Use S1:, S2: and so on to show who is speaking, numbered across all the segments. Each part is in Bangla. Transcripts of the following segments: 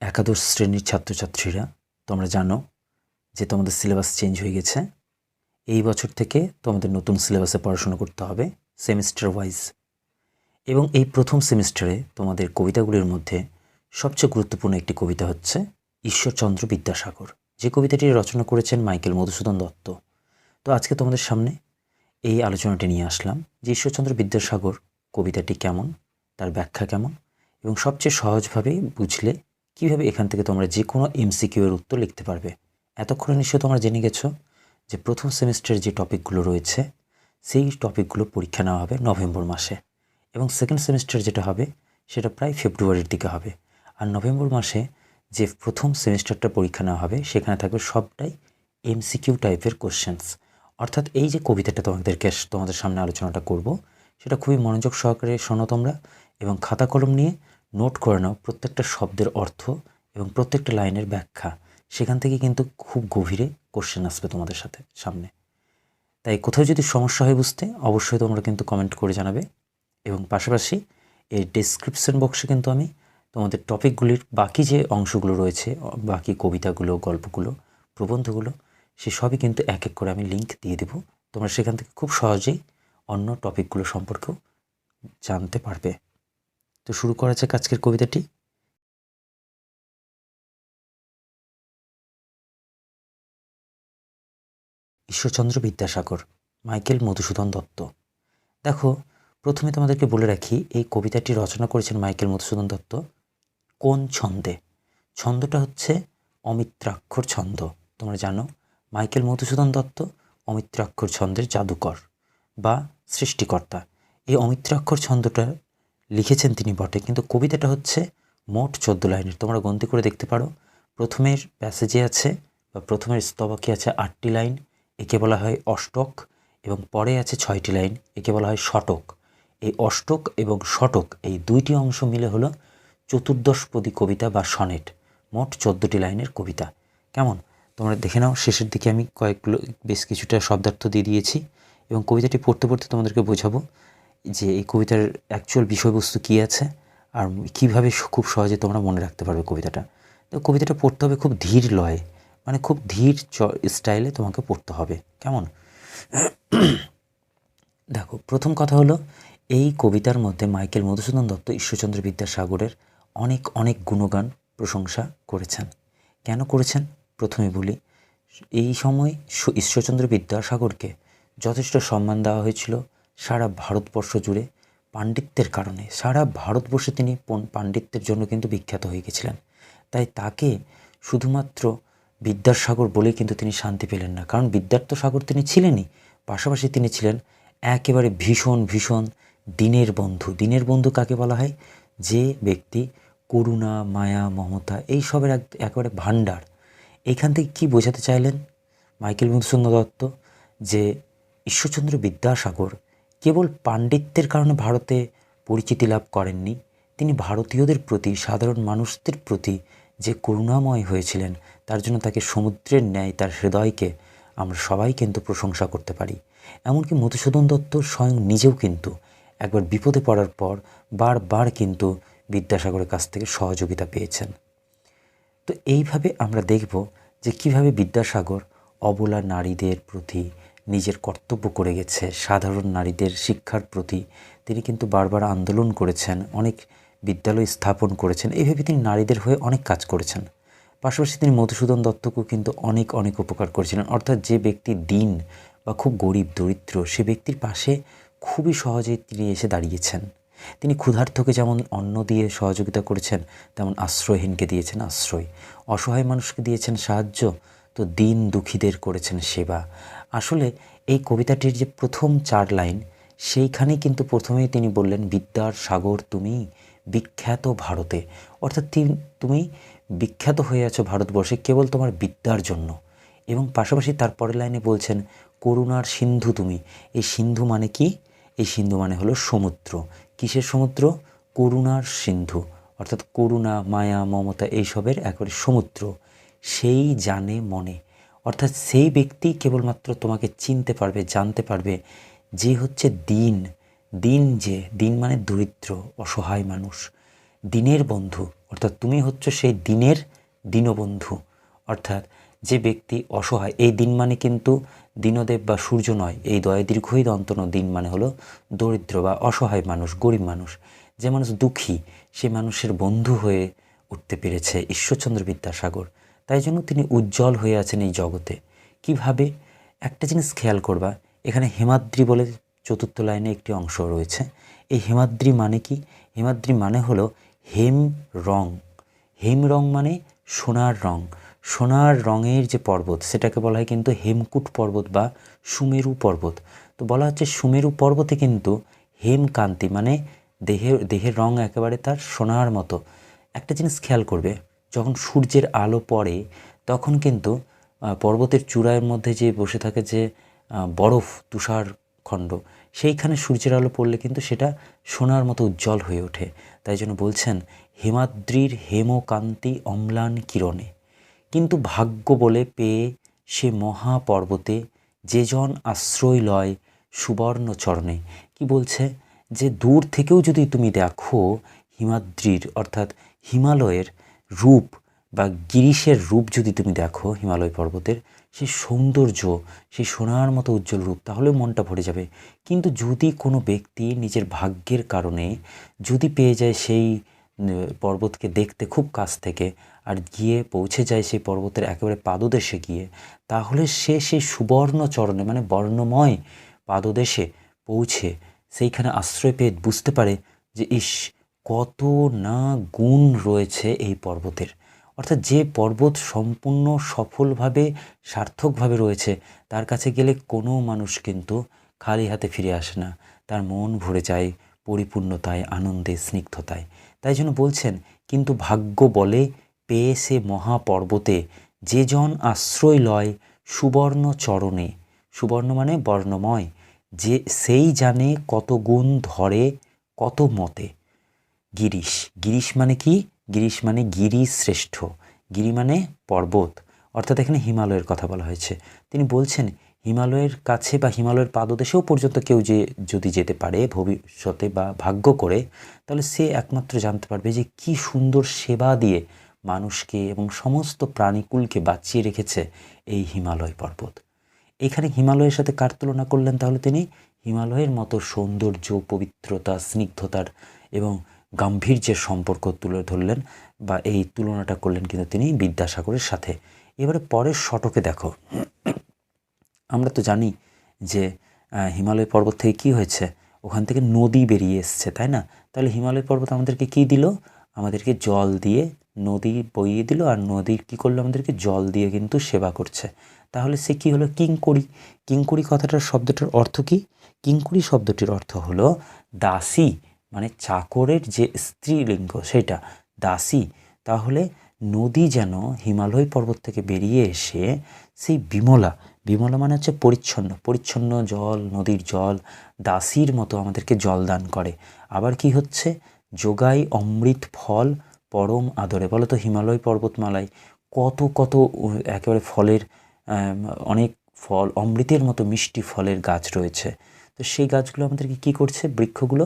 S1: একাদশ শ্রেণির ছাত্রছাত্রীরা, তোমরা জানো যে তোমাদের সিলেবাস চেঞ্জ হয়ে গেছে। এই বছর থেকে তোমাদের নতুন সিলেবাসে পড়াশোনা করতে হবে সেমিস্টার ওয়াইজ। এবং এই প্রথম সেমিস্টারে তোমাদের কবিতাগুলির মধ্যে সবচেয়ে গুরুত্বপূর্ণ একটি কবিতা হচ্ছে ঈশ্বরচন্দ্র বিদ্যাসাগর। যে কবিতাটি রচনা করেছেন মাইকেল মধুসূদন দত্ত। তো আজকে তোমাদের সামনে এই আলোচনাটি নিয়ে আসলাম যে ঈশ্বরচন্দ্র বিদ্যাসাগর কবিতাটি কেমন, তার ব্যাখ্যা কেমন এবং সবচেয়ে সহজভাবে বুঝলে কীভাবে এখান থেকে তোমরা যে কোনো এমসিকিউ এর উত্তর লিখতে পারবে? এতক্ষণে নিশ্চয় তোমরা জেনে গেছো যে প্রথম সেমিস্টারের যে টপিকগুলো রয়েছে, সেই টপিকগুলো পরীক্ষা নেওয়া হবে নভেম্বর মাসে। এবং সেকেন্ড সেমিস্টার যেটা হবে, সেটা প্রায় ফেব্রুয়ারির দিকে হবে। আর নভেম্বর মাসে যে প্রথম সেমিস্টারটা পরীক্ষা নেওয়া হবে, সেখানে থাকবে সবটাই এমসিকিউ টাইপের কোশ্চেন্স অর্থাৎ এই যে কবিতাটা তোমাদেরকে, তোমাদের সামনে আলোচনাটা করব, সেটা খুবই মনোযোগ সহকারে শোনো তোমরা এবং খাতা কলম নিয়ে নোট করে নাও প্রত্যেকটা শব্দের অর্থ এবং প্রত্যেকটা লাইনের ব্যাখ্যা। সেখান থেকে কিন্তু খুব গভীরে কোশ্চেন আসবে তোমাদের সাথে, সামনে। তাই কোথাও যদি সমস্যা হয় বুঝতে, অবশ্যই তোমরা কিন্তু কমেন্ট করে জানাবে। এবং পাশাপাশি এই ডেসক্রিপশন বক্সে কিন্তু আমি তোমাদের টপিকগুলির বাকি যে অংশগুলো রয়েছে, বাকি কবিতাগুলো, গল্পগুলো, প্রবন্ধগুলো, সে সবই কিন্তু এক এক করে আমি লিঙ্ক দিয়ে দেবো। তোমরা সেখান থেকে খুব সহজেই অন্য টপিকগুলো সম্পর্কেও জানতে পারবে। তো শুরু করা যাক আজকের কবিতাটি। ঈশ্বরচন্দ্র বিদ্যাসাগর, মাইকেল মধুসূদন দত্ত। দেখো, প্রথমে তোমাদেরকে বলে রাখি, এই কবিতাটি রচনা করেছেন মাইকেল মধুসূদন দত্ত। কোন ছন্দে? ছন্দটা হচ্ছে অমিত্রাক্ষর ছন্দ। তোমরা জানো, মাইকেল মধুসূদন দত্ত অমিত্রাক্ষর ছন্দের জাদুকর বা সৃষ্টিকর্তা। এই অমিত্রাক্ষর ছন্দটা লিখেছেন তিনি বটে, কিন্তু কবিতাটা হচ্ছে মোট চোদ্দ লাইনের। তোমরা গন্তি করে দেখতে পারো, প্রথমের প্যাসেজে আছে বা প্রথমের স্তবকে আছে আটটি লাইন, একে বলা হয় অষ্টক, এবং পরে আছে ছয়টি লাইন, একে বলা হয় শটক। এই অষ্টক এবং শটক, এই দুইটি অংশ মিলে হলো চতুর্দশপদী কবিতা বা সনেট, মোট চোদ্দোটি লাইনের কবিতা। কেমন? তোমরা দেখে নাও, শেষের দিকে আমি কয়েকগুলো, বেশ কিছুটা শব্দার্থ দিয়ে দিয়েছি, এবং কবিতাটি পড়তে পড়তে তোমাদেরকে বোঝাবো যে এই কবিতার অ্যাকচুয়াল বিষয়বস্তু কী আছে আর কীভাবে খুব সহজে তোমরা মনে রাখতে পারবে কবিতাটা। তো কবিতাটা পড়তে হবে খুব ধীর লয়ে মানে খুব ধীর স্টাইলে তোমাকে পড়তে হবে, কেমন? দেখো, প্রথম কথা হলো, এই কবিতার মধ্যে মাইকেল মধুসূদন দত্ত ঈশ্বরচন্দ্র বিদ্যাসাগরের অনেক অনেক গুণগান প্রশংসা করেছেন। কেন করেছেন? প্রথমে বলি, এই সময় ঈশ্বরচন্দ্র বিদ্যাসাগরকে যথেষ্ট সম্মান দেওয়া হয়েছিল সারা ভারতবর্ষ জুড়ে পাণ্ডিত্যের কারণে, সারা ভারতবর্ষে তিনি পাণ্ডিত্যের জন্য কিন্তু বিখ্যাত হয়ে গেছিলেন। তাই তাকে শুধুমাত্র বিদ্যাসাগর বলেই কিন্তু তিনি শান্তি পেলেন না। কারণ বিদ্যার্থ সাগর তিনি ছিলেনই, পাশাপাশি তিনি ছিলেন একেবারে ভীষণ ভীষণ দিনের বন্ধু। দিনের বন্ধু কাকে বলা হয়? যে ব্যক্তি করুণা, মায়া, মমতা এই সবের এক, একেবারে ভাণ্ডার। এখান থেকে কী বোঝাতে চাইলেন মাইকেল মধুসূদন দত্ত? যে ঈশ্বরচন্দ্র বিদ্যাসাগর কেবল পাণ্ডিত্যের কারণে ভারতে পরিচিতি লাভ করেননি, তিনি ভারতীয়দের প্রতি, সাধারণ মানুষদের প্রতি যে করুণাময় হয়েছিলেন, তার জন্য তাকে সমুদ্রের ন্যায়, তার হৃদয়কে আমরা সবাই কিন্তু প্রশংসা করতে পারি। এমনকি মধুসূদন দত্ত স্বয়ং নিজেও কিন্তু একবার বিপদে পড়ার পর বারবার কিন্তু বিদ্যাসাগরের কাছ থেকে সহযোগিতা পেয়েছেন। তো এইভাবে আমরা দেখব যে কীভাবে বিদ্যাসাগর অবলা নারীদের প্রতি নিজের কর্তব্য করে গেছে। সাধারণ নারীদের শিক্ষার প্রতি তিনি কিন্তু বারবার আন্দোলন করেছেন, অনেক বিদ্যালয় স্থাপন করেছেন। এইভাবে তিনি নারীদের হয়ে অনেক কাজ করেছেন। পাশাপাশি তিনি মধুসূদন দত্তকেও কিন্তু অনেক অনেক উপকার করেছিলেন। অর্থাৎ যে ব্যক্তি দিন বা খুব গরিব, দরিদ্র, সে ব্যক্তির পাশে খুবই সহজে তিনি এসে দাঁড়িয়েছেন। তিনি ক্ষুধার্থকে যেমন অন্ন দিয়ে সহযোগিতা করেছেন, তেমন আশ্রয়হীনকে দিয়েছেন আশ্রয়। অসহায় মানুষকে দিয়েছেন সাহায্য তো দিন দুঃখীদের করেছেন সেবা। আসলে এই কবিতাটির যে প্রথম চার লাইন, সেইখানেই কিন্তু প্রথমেই তিনি বললেন, বিদ্যার সাগর তুমি বিখ্যাত ভারতে। অর্থাৎ তুমি বিখ্যাত হয়ে আছো ভারতবর্ষে কেবল তোমার বিদ্যার জন্য। এবং পাশাপাশি তার পরের লাইনে বলছেন, করুণার সিন্ধু তুমি। এই সিন্ধু মানে কি? এই সিন্ধু মানে হলো সমুদ্র। কিসের সমুদ্র? করুণার সিন্ধু। অর্থাৎ করুণা, মায়া, মমতা, এইসবের একবারে সমুদ্র। সেই জানে মনে। অর্থাৎ সেই ব্যক্তি কেবলমাত্র তোমাকে চিনতে পারবে, জানতে পারবে যে হচ্ছে দিন। দিন যে, দিন মানে দরিদ্র, অসহায় মানুষ। দিনের বন্ধু, অর্থাৎ তুমি হচ্ছে সেই দিনের দীনবন্ধু। অর্থাৎ যে ব্যক্তি অসহায়, এই দিন মানে কিন্তু দীনদেব বা সূর্য নয়, এই দয় দীর্ঘই দন্তন দিন মানে হলো দরিদ্র বা অসহায় মানুষ, গরিব মানুষ। যে মানুষ দুঃখী, সে মানুষের বন্ধু হয়ে উঠতে পেরেছে ঈশ্বরচন্দ্র বিদ্যাসাগর। তাই জন্য তিনি উজ্জ্বল হয়ে আছেন এই জগতে। কীভাবে? একটা জিনিস খেয়াল করবা, এখানে হেমাদ্রি বলে চতুর্থ লাইনে একটি অংশ রয়েছে। এই হেমাদ্রি মানে কি? হেমাদ্রি মানে হলো হেম রং। হেম রং মানে সোনার রং। সোনার রঙের যে পর্বত, সেটাকে বলা হয় কিন্তু হেমকুট পর্বত বা সুমেরু পর্বত। তো বলা হচ্ছে সুমেরু পর্বতে কিন্তু হেমকান্তি মানে দেহের দেহের রং একেবারে তার সোনার মতো। একটা জিনিস খেয়াল করবে যখন সূর্যের আলো পড়ে, তখন কিন্তু পর্বতের চূড়ার মধ্যে যে বসে থাকে যে বরফ, তুষার খণ্ড, সেইখানে সূর্যের আলো পড়লে কিন্তু সেটা সোনার মতো উজ্জ্বল হয়ে ওঠে। তাই জন্য বলছেন, হেমাদ্রির হেমকান্তি অম্লান কিরণে। কিন্তু ভাগ্য বলে পেয়ে সে মহা পর্বতে যে জন আশ্রয় লয় সুবর্ণ চরণে কি বলছে? যে দূর থেকেও যদি তুমি দেখো, হিমাদ্রির, অর্থাৎ হিমালয়ের রূপ বা গিরিশের রূপ যদি তুমি দেখো হিমালয় পর্বতের সেই সৌন্দর্য সেই সোনার মতো উজ্জ্বল রূপ, তাহলে মনটা ভরে যাবে। কিন্তু যদি কোনো ব্যক্তি নিজের ভাগ্যের কারণে যদি পেয়ে যায় সেই পর্বতকে দেখতে খুব কাছ থেকে আর গিয়ে পৌঁছে যায় সেই পর্বতের একেবারে পাদদেশে গিয়ে, তাহলে সে সেই সুবর্ণ চরণে মানে বর্ণময় পাদদেশে পৌঁছে সেইখানে আশ্রয় পেয়ে বুঝতে পারে যে, ইস কত না গুণ রয়েছে এই পর্বতের। অর্থাৎ যে পর্বত সম্পূর্ণ সফলভাবে, সার্থকভাবে রয়েছে, তার কাছে গেলে কোনো মানুষ কিন্তু খালি হাতে ফিরে আসে না। তার মন ভরে যায় পরিপূর্ণতায়, আনন্দে, স্নিগ্ধতায়। তাই জন্য বলছেন, কিন্তু ভাগ্য বলে পেয়ে সে মহাপর্বতে যে জন আশ্রয় লয় সুবর্ণ চরণে। সুবর্ণ মানে বর্ণময়। যে সেই জানে কত গুণ ধরে, কত মতে। গিরিশ। গিরিশ মানে কি? গিরিশ মানে গিরি শ্রেষ্ঠ গিরি মানে পর্বত। অর্থাৎ এখানে হিমালয়ের কথা বলা হয়েছে। তিনি বলছেন, হিমালয়ের কাছে বা হিমালয়ের পাদদেশেও পর্যন্ত কেউ যে, যদি যেতে পারে ভবিষ্যতে বা ভাগ্য করে, তাহলে সে একমাত্র জানতে পারবে যে কি সুন্দর সেবা দিয়ে মানুষকে এবং সমস্ত প্রাণীকুলকে বাঁচিয়ে রেখেছে এই হিমালয় পর্বত। এখানে হিমালয়ের সাথে কার তুলনা করলেন তাহলে তিনি? হিমালয়ের মতো সৌন্দর্য, পবিত্রতা, স্নিগ্ধতার এবং গাম্ভীর্যের সম্পর্ক তুলে ধরলেন বা এই তুলনাটা করলেন কিন্তু তিনি বিদ্যাসাগরের সাথে। এবারে পরের শটকে দেখো। আমরা তো জানি যে হিমালয় পর্বত থেকে কি হয়েছে? ওখান থেকে নদী বেরিয়ে এসছে, তাই না? তাহলে হিমালয় পর্বত আমাদেরকে কি দিল? আমাদেরকে জল দিয়ে নদী বইয়ে দিল আর নদী কি করল? আমাদেরকে জল দিয়ে কিন্তু সেবা করছে। তাহলে সে কি হলো? কিঙ্করি কিঙ্করি কথাটার শব্দটার অর্থ কি? কিঙ্করি শব্দটির অর্থ হলো দাসী। মানে চাকরের যে স্ত্রীলিঙ্গ সেটা দাসী, তাহলে নদী যেন হিমালয় পর্বত থেকে বেরিয়ে এসে সেই বিমলা বিমলা মানে হচ্ছে পরিচ্ছন্ন পরিচ্ছন্ন জল, নদীর জল, দাসীর মতো আমাদেরকে জল দান করে। আবার কি হচ্ছে? যোগাই অমৃত ফল পরম আদরে। বলো তো হিমালয় পর্বতমালায় কত কত একেবারে ফলের অনেক ফল, অমৃতের মতো মিষ্টি ফলের গাছ রয়েছে। তো সেই গাছগুলো আমাদেরকে কি করছে? বৃক্ষগুলো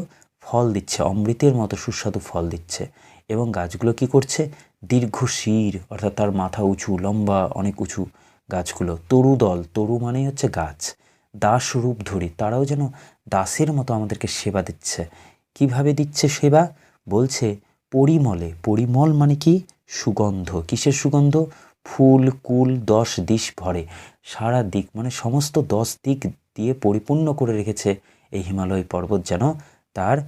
S1: ফল দিচ্ছে, অমৃতের মতো সুস্বাদু ফল দিচ্ছে। এবং গাছগুলো কি করছে? দীর্ঘ শির, অর্থাৎ তার মাথা উঁচু, লম্বা, অনেক উঁচু গাছগুলো। তরু দল, তরু মানেই হচ্ছে গাছ। দাস রূপ ধরি, তারাও যেন দাসের মতো আমাদেরকে সেবা দিচ্ছে। কীভাবে দিচ্ছে সেবা? বলছে, পরিমলে। পরিমল মানে কি? সুগন্ধ। কিসের সুগন্ধ? ফুল, কুল, দশ দিশ ভরে। সারা দিক মানে সমস্ত দশ দিক দিয়ে পরিপূর্ণ করে রেখেছে এই হিমালয় পর্বত যেন তার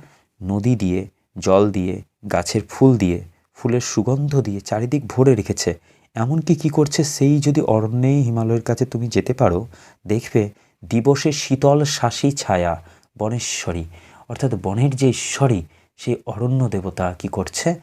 S1: নদী দিয়ে, জল দিয়ে, গাছের ফুল দিয়ে, ফুলের সুগন্ধ দিয়ে চারিদিক ভরে রেখেছে। এমনকি কি করছে সেই যদি অরণ্যে হিমালয়ের কাছে তুমি যেতে পারো, দেখবে দিবসে শীতল শাসী ছায়া, বনেশ্বরী। অর্থাৎ বনের যে ঈশ্বরী সেই অরণ্য দেবতা কি করছে?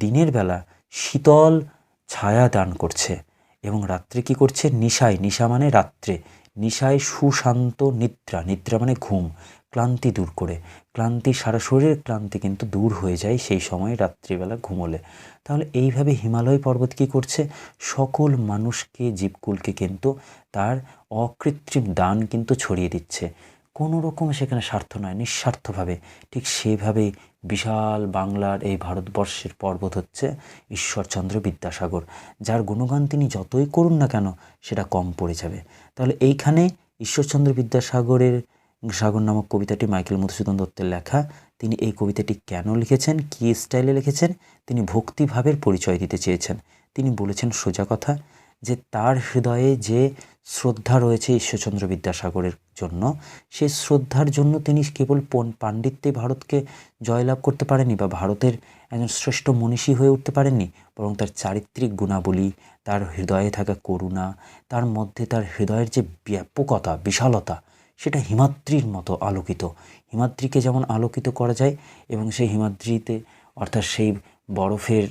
S1: দিনের বেলা শীতল ছায়া দান করছে এবং রাত্রে কি করছে? নিশায়। নিশা মানে রাত্রে। নিশায় সুশান্ত নিদ্রা নিদ্রা মানে ঘুম, ক্লান্তি দূর করে। ক্লান্তি সারা শরীরের ক্লান্তি কিন্তু দূর হয়ে যায় সেই সময় রাত্রিবেলা ঘুমোলে। তাহলে এইভাবে হিমালয় পর্বত কী করছে? সকল মানুষকে, জীবকুলকে কিন্তু তার অকৃত্রিম দান কিন্তু ছড়িয়ে দিচ্ছে। কোনো রকম সেখানে স্বার্থ নয়, নিঃস্বার্থভাবে। ঠিক সেভাবেই বিশাল বাংলার এই ভারতবর্ষের পর্বত হচ্ছে ঈশ্বরচন্দ্র বিদ্যাসাগর। যার গুণগান তিনি যতই করুন না কেন, সেটা কম পড়ে যাবে। তাহলে এইখানে ঈশ্বরচন্দ্র বিদ্যাসাগরের সাগর নামক কবিতাটি মাইকেল মধুসূদন দত্তের লেখা। তিনি এই কবিতাটি কেন লিখেছেন? কী স্টাইলে লিখেছেন? তিনি ভক্তিভাবের পরিচয় দিতে চেয়েছেন। তিনি বলেছেন সোজা কথা যে তার হৃদয়ে যে শ্রদ্ধা রয়েছে ঈশ্বরচন্দ্র বিদ্যাসাগরের জন্য। সেই শ্রদ্ধার জন্য তিনি কেবল পাণ্ডিত্যে ভারতকে জয়লাভ করতে পারেনি বা ভারতের একজন শ্রেষ্ঠ মনীষী হয়ে উঠতে পারেননি, বরং তার চারিত্রিক গুণাবলী, তার হৃদয়ে থাকা করুণা, তার মধ্যে তার হৃদয়ের যে ব্যাপকতা, বিশালতা, সেটা হিমাদ্রির মতো আলোকিত। হিমাদ্রিকে যেমন আলোকিত করা যায় এবং সেই হিমাদ্রিতে, অর্থাৎ সেই বরফের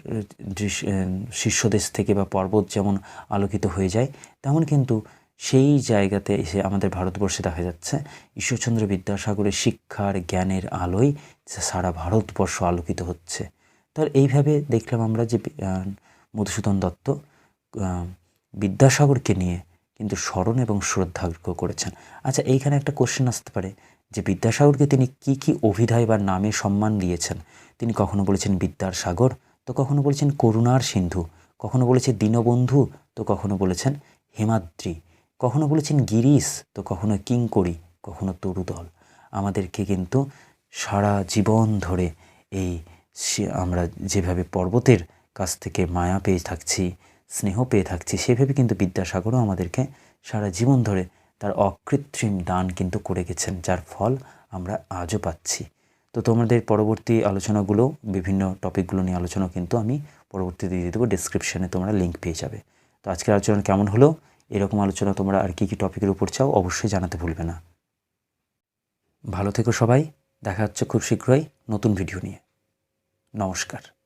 S1: শীর্ষদেশ থেকে বা পর্বত যেমন আলোকিত হয়ে যায়, তেমন কিন্তু সেই জায়গাতে এসে আমাদের ভারতবর্ষে দেখা যাচ্ছে ঈশ্বরচন্দ্র বিদ্যাসাগরের শিক্ষার জ্ঞানের আলোয় সারা ভারতবর্ষ আলোকিত হচ্ছে। তাহলে এইভাবে দেখলাম আমরা যে মধুসূদন দত্ত বিদ্যাসাগরকে নিয়ে কিন্তু স্মরণ এবং শ্রদ্ধার্ঘ করেছেন। আচ্ছা এইখানে একটা কোশ্চেন আসতে পারে যে বিদ্যাসাগরকে তিনি কি কি অভিধায় বা নামে সম্মান দিয়েছেন? তিনি কখনো বলেছেন বিদ্যার সাগর, তো কখনো বলেছেন করুণার সিন্ধু, কখনো বলেছে দীনবন্ধু, তো কখনো বলেছেন হেমাদ্রি। কখনো বলেছেন গিরিশ, তো কখনো কিঙ্করি, কখনো তরুদল। আমাদেরকে কিন্তু সারা জীবন ধরে এই আমরা যেভাবে পর্বতের কাছ থেকে মায়া পেয়ে থাকছি, স্নেহ পেয়ে থাকছি, সেভাবে কিন্তু বিদ্যাসাগরও আমাদেরকে সারা জীবন ধরে তার অকৃত্রিম দান কিন্তু করে গেছেন, যার ফল আমরা আজও পাচ্ছি। তো তোমাদের পরবর্তী আলোচনাগুলো, বিভিন্ন টপিকগুলো নিয়ে আলোচনা কিন্তু আমি পরবর্তীতে দিয়ে দেবো ডিসক্রিপশানে তোমরা লিঙ্ক পেয়ে যাবে। তো আজকের আলোচনা কেমন হলো? এরকম আলোচনা তোমরা আর কী কী টপিকের উপর চাও, অবশ্যই জানাতে ভুলবে না। ভালো থেকো সবাই, দেখা হচ্ছে খুব শীঘ্রই নতুন ভিডিও নিয়ে। নমস্কার।